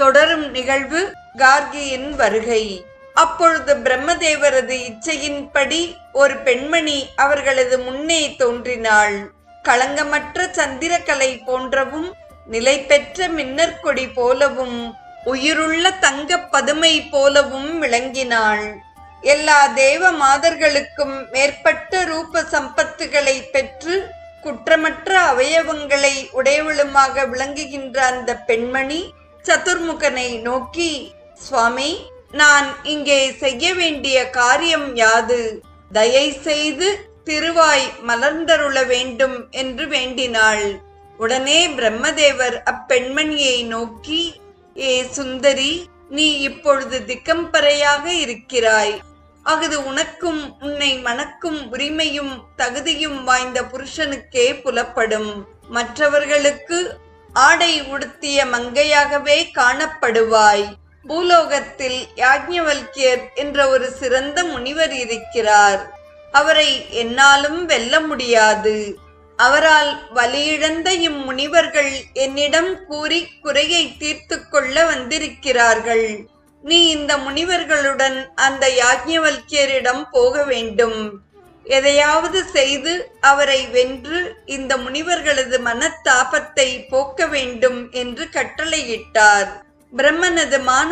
தொடரும் நிகழ்வு கார்கியின் வருகை. அப்பொழுது பிரம்மதேவரது இச்சையின்படி ஒரு பெண்மணி அவர்களது முன்னே தோன்றினாள். களங்கமற்ற சந்திரகலை போன்றவும் நிலை பெற்ற மின்னற்கொடி போலவும் உயிருள்ள தங்க பதுமை போலவும் விளங்கினாள். எல்லா தேவ மாதர்களுக்கும் மேற்பட்ட ரூப சம்பத்துகளை பெற்று குற்றமற்ற அவயவங்களை உடையவளுமாக விளங்குகின்ற அந்த பெண்மணி சதுர்முகனை நோக்கி சுவாமி நான் இங்கே செய்ய வேண்டிய காரியம் யாது? தயை செய்து திருவாய் மலர்ந்தருள வேண்டும் என்று வேண்டினாள். உடனே பிரம்மதேவர் அப்பெண்மணியை நோக்கி ஏ சுந்தரி நீ இப்பொழுது திக்கம்பறையாக இருக்கிறாய். அஃது உனக்கும் உன்னை மணக்கும் உரிமையும் தகுதியும் வாய்ந்த புருஷனுக்கே புலப்படும். மற்றவர்களுக்கு ஆடை உடுத்திய மங்கையாகவே காணப்படுவாய். பூலோகத்தில் யாஜ்ஞவல்கியர் என்ற ஒரு சிறந்த முனிவர் இருக்கிறார். அவரை என்னாலும் வெல்ல முடியாது. அவரால் வலியிழந்த இம்முனிவர்கள் என்னிடம் கூறி குறையை தீர்த்து கொள்ள வந்திருக்கிறார்கள். நீ இந்த முனிவர்களுடன் அந்த யாஜ்ஞவல்கியரிடம் போக வேண்டும். எதையாவது செய்து அவரை வென்று இந்த முனிவர்களது மனத்தாபத்தை போக்க வேண்டும் என்று கட்டளையிட்டார். பிரம்மனது மான